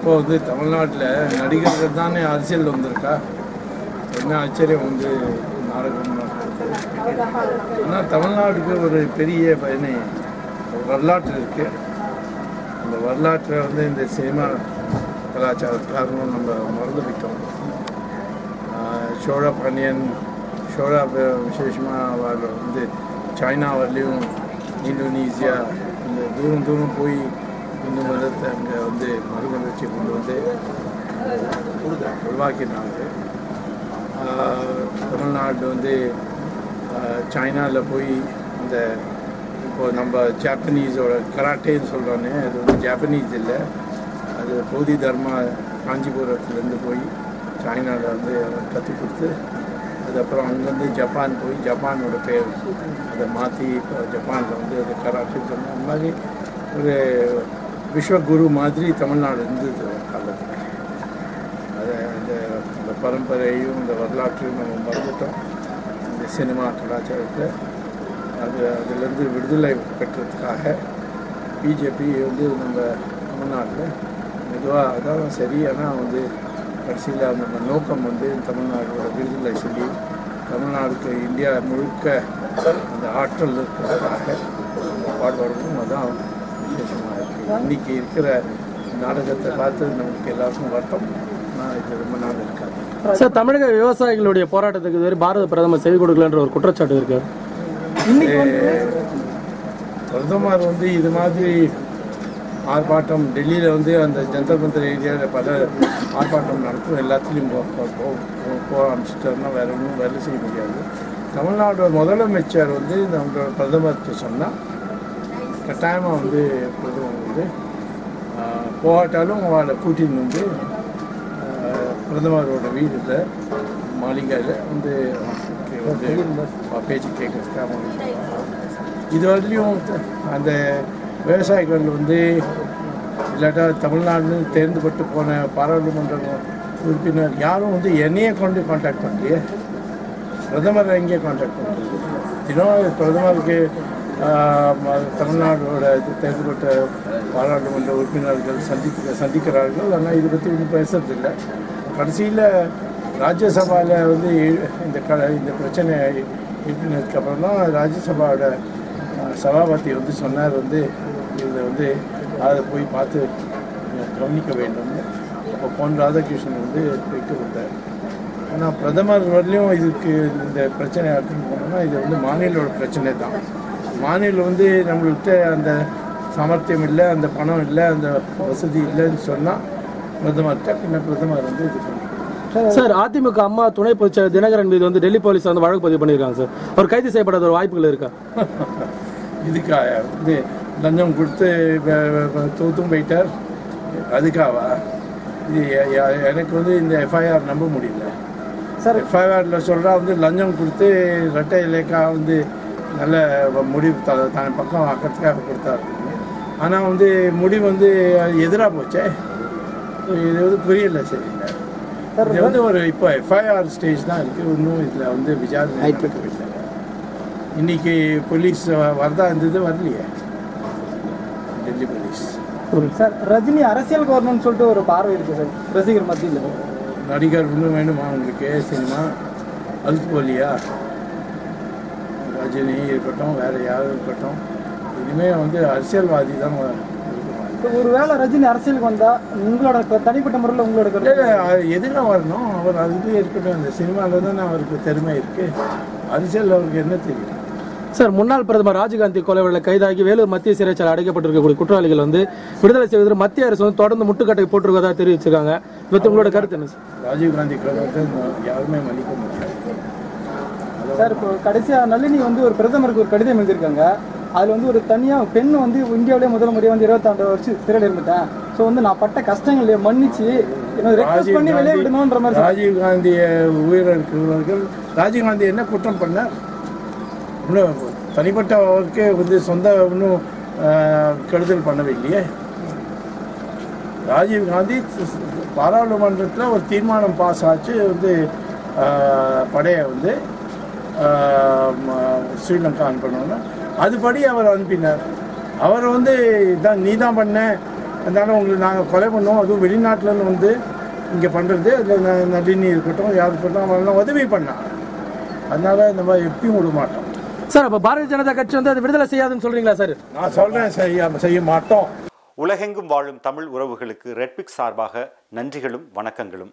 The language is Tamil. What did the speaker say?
இப்போ வந்து தமிழ்நாட்டில் நடிகர்கள் தானே அரசியல் வந்திருக்கா? என்ன ஆச்சரியம் வந்து நாடகம் ஆனால் தமிழ்நாட்டுக்கு ஒரு பெரிய பயணி வரலாற்று இருக்கு. அந்த வரலாற்றை வந்து இந்த சினிமா கலாச்சாரத்துக்காகவும் நம்ம மறந்து விட்டோம் சோழா பாண்டியன் சோழா விசேஷமாக அவர் வந்து சைனா வரலையும் இந்தோனேசியா இந்த தூரம் தூரம் போய் இந்து மதத்தை அங்கே வந்து மறுமலர்ச்சி கொண்டு வந்து உருவாக்கினாங்க. தமிழ்நாடு வந்து சைனாவில் போய் இந்த இப்போ நம்ம ஜாப்பனீஸோட கராட்டேன்னு சொல்கிறோன்னே அது வந்து ஜாப்பனீஸ் இல்லை. அது போதி தர்மா காஞ்சிபுரத்துலேருந்து போய் சைனாவில் வந்து கற்றுக் கொடுத்து அதுக்கப்புறம் அங்கேருந்து ஜப்பான் போய் ஜப்பானோட பேர் அதை மாற்றி இப்போ ஜப்பானில் வந்து அது கராட்டேன்னு சொன்ன அந்த மாதிரி ஒரு விஸ்வகுரு மாதிரி தமிழ்நாடு இருந்தது காலத்தில். அதை அந்த அந்த பரம்பரையும் இந்த வரலாற்றையும் நம்ம மறந்துட்டோம். இந்த சினிமா கலாச்சாரத்தை. அது அதுலேருந்து விடுதலை பெற்றதுக்காக பிஜேபி வந்து நம்ம தமிழ்நாட்டில் மெதுவாக அதான் சரி ஆனால் வந்து கடைசியில் நம்ம நோக்கம் வந்து தமிழ்நாடோட விடுதலை சொல்லி தமிழ்நாடுக்கு இந்தியா முழுக்க அந்த ஆற்றல் இருக்கிறதுக்காக பாடுபடணும். அதான் விசேஷமாக இருக்குது இன்றைக்கி இருக்கிற நாடகத்தை பார்த்து நமக்கு எல்லாருக்கும் வருத்தம். ஆனால் இது ரொம்ப நாள் இருக்காது. சார் தமிழக விவசாயிகளுடைய போராட்டத்துக்கு இதுவரை பாரத பிரதமர் செய்தி கொடுக்கலன்ற ஒரு குற்றச்சாட்டு இருக்கு. பிரதமர் வந்து இது மாதிரி ஆர்ப்பாட்டம் டெல்லியில் வந்து அந்த ஜந்தர் மந்தர் ஏரியாவில் பல ஆர்ப்பாட்டம் நடக்கும். எல்லாத்துலேயும் போக ஆரம்பிச்சிட்டாருன்னா வேற ஒன்றும் வேலை செய்ய முடியாது. தமிழ்நாடோட முதலமைச்சர் வந்து நம்மளோட பிரதமர்கிட்ட சொன்னால் கட்டாயமாக வந்து பிரதமர் வந்து போகாட்டாலும் அவளை கூட்டின்னு வந்து பிரதமரோட வீட்டில் மாளிகையில் வந்து வந்து பேச்சு கேட்கறதுக்காக இது வரலையும் அந்த விவசாயிகள் வந்து இல்லாட்டா தமிழ்நாடுன்னு தேர்ந்துபட்டு போன பாராளுமன்ற உறுப்பினர் யாரும் வந்து என்னையே கொண்டு காண்டாக்ட் பண்ணலையே. பிரதமர் எங்கே காண்டாக்ட் பண்ணுறது தினம் பிரதமருக்கு தமிழ்நாடோட இது தேர்ந்தெடுத்த பாராளுமன்ற உறுப்பினர்கள் சந்திக்க சந்திக்கிறார்கள். ஆனால் இதை பற்றி ஒன்றும் பேசுறதில்லை கடைசியில் ராஜ்யசபாவில் வந்து இந்த க இந்த பிரச்சனை எழுப்பினதுக்கப்புறம் தான் ராஜ்யசபாவோட சபாபதி வந்து சொன்னார் வந்து இதை வந்து அதை போய் பார்த்து கவனிக்க வேண்டும்னு அப்போ பொன் ராதாகிருஷ்ணன் வந்து போயிட்டு வந்தார். ஆனால் பிரதமர் வரலையும் இதுக்கு இந்த பிரச்சனை அப்படின்னு போனோம்னா இது வந்து மாநிலோட பிரச்சனை தான். மாநிலம் வந்து நம்மள்கிட்ட அந்த சாமர்த்தியம் இல்லை அந்த பணம் இல்லை அந்த வசதி இல்லைன்னு சொன்னால் பிரதமர்கிட்ட பின்ன பிரதமர் வந்து இது சார் அதிமுக அம்மா துணை பொதுச்செயலர் தினகரன் மீது வந்து டெல்லி போலீஸ் வந்து வழக்கு பதிவு பண்ணியிருக்காங்க சார். அவர் கைது செய்யப்படாத ஒரு வாய்ப்புகள் இருக்கா? இதுக்காக வந்து லஞ்சம் கொடுத்து தூத்தும் போயிட்டார். அதுக்காவா? இது எனக்கு வந்து இந்த எஃப்ஐஆர் நம்ப முடியல. சார் எஃப்ஐஆரில் சொல்கிறா வந்து லஞ்சம் கொடுத்து ரெட்டை இலைக்கா வந்து நல்ல முடிவு த தன் பக்கம் ஆக்கிறதுக்காக கொடுத்தாரு. ஆனால் வந்து முடிவு வந்து எதிராக போச்சே. இது வந்து புரியல சரியில்லை இது வந்து ஒரு இப்போ எஃப்ஐஆர் ஸ்டேஜ் தான் இருக்குது இன்னும் இதில் வந்து விசாரணை நடக்கவில்லை. இன்னைக்கு போலீஸ் வரதா இருந்தது வரலையே. டெல்லி போலீஸ். சார் ரஜினி அரசியலுக்கு வரணும்னு சொல்லிட்டு ஒரு பார்வை இருக்கு சார். ரசிகர் மத்தியில். நடிகர் இன்னும் வேணுமா உங்களுக்கு? சினிமா? அழுத்து போலியா ரஜினி இருக்கட்டும் வேற யாரும் இருக்கட்டும் இனிமேல் வந்து அரசியல்வாதி தான் இருக்கணும் ஒருவேளை ரஜினி அரசியலுக்கு வந்தா உங்களோட க- தனிப்பட்ட முறையில் உங்களோட எதுக்கு வரணும். அவர் அதுவே இருக்கட்டும். இந்த சினிமாவில் தானே அவருக்கு திறமை இருக்கு. அரசியல் அவருக்கு என்ன தெரியும்? சார் முன்னாள் பிரதமர் ராஜீவ்காந்தி கொலை வழக்கில் கைதாகி வேலூர் மத்திய சிறைச்சாலை அடைக்கப்பட்டிருக்கக்கூடிய குற்றவாளிகள் வந்து விடுதலை செய்வதற்கு மத்திய அரசு வந்து தொடர்ந்து முட்டுக்கட்டை போட்டிருக்கதா தெரிவிச்சிருக்காங்க. இதை உங்களோட கருத்து என்ன சார்? ராஜீவ்காந்தி கலவரத்தை யாருமே மன்னிக்க முடியாது. சார் இப்போ கடைசியா நளினி வந்து ஒரு பிரதமருக்கு ஒரு கடிதம் எழுதியிருக்காங்க. அதுல வந்து ஒரு தனியா பெண் வந்து இந்தியாவிலே முதல் முறையாக வந்து இருபத்தாண்டு வருஷம் சிறையில் இருந்துட்டேன். ஸோ வந்து நான் பட்ட கஷ்டங்களை மன்னிச்சு ரெக்வஸ்ட் பண்ணி வெளியே விடணுன்ற மாதிரி. ராஜீவ் காந்திய உயிரிழக்கிறவர்கள் ராஜீவ் காந்தி என்ன குற்றம் பண்ணார்? இன்னும் தனிப்பட்ட அவருக்கு வந்து சொந்த இன்னும் கெடுதல் பண்ணவில்லையே. ராஜீவ் காந்தி பாராளுமன்றத்தில் ஒரு தீர்மானம் பாஸ் ஆச்சு வந்து படையை வந்து ஸ்ரீலங்கா அனுப்பணும்னு அதுபடி அவர் அனுப்பினார். அவர் வந்து இதான் நீ தான் பண்ண. அதனால உங்களுக்கு நாங்கள் கொலை பண்ணோம். அதுவும் வெளிநாட்டிலேருந்து வந்து இங்கே பண்ணுறது அதில் நளினி இருக்கட்டும் யார் இருக்கட்டும் அவங்களாம் உதவி பண்ணாங்க அதனால நம்ம எப்பயும் விட மாட்டோம். சார் அப்ப பாரதிய ஜனதா கட்சி வந்து அதை விடுதலை செய்யாதுன்னு சொல்றீங்களா சார்? நான் சொல்கிறேன் செய்ய செய்ய மாட்டோம். உலகெங்கும் வாழும் தமிழ் உறவுகளுக்கு ரெட்பிக்ஸ் சார்பாக நன்றிகளும் வணக்கங்களும்.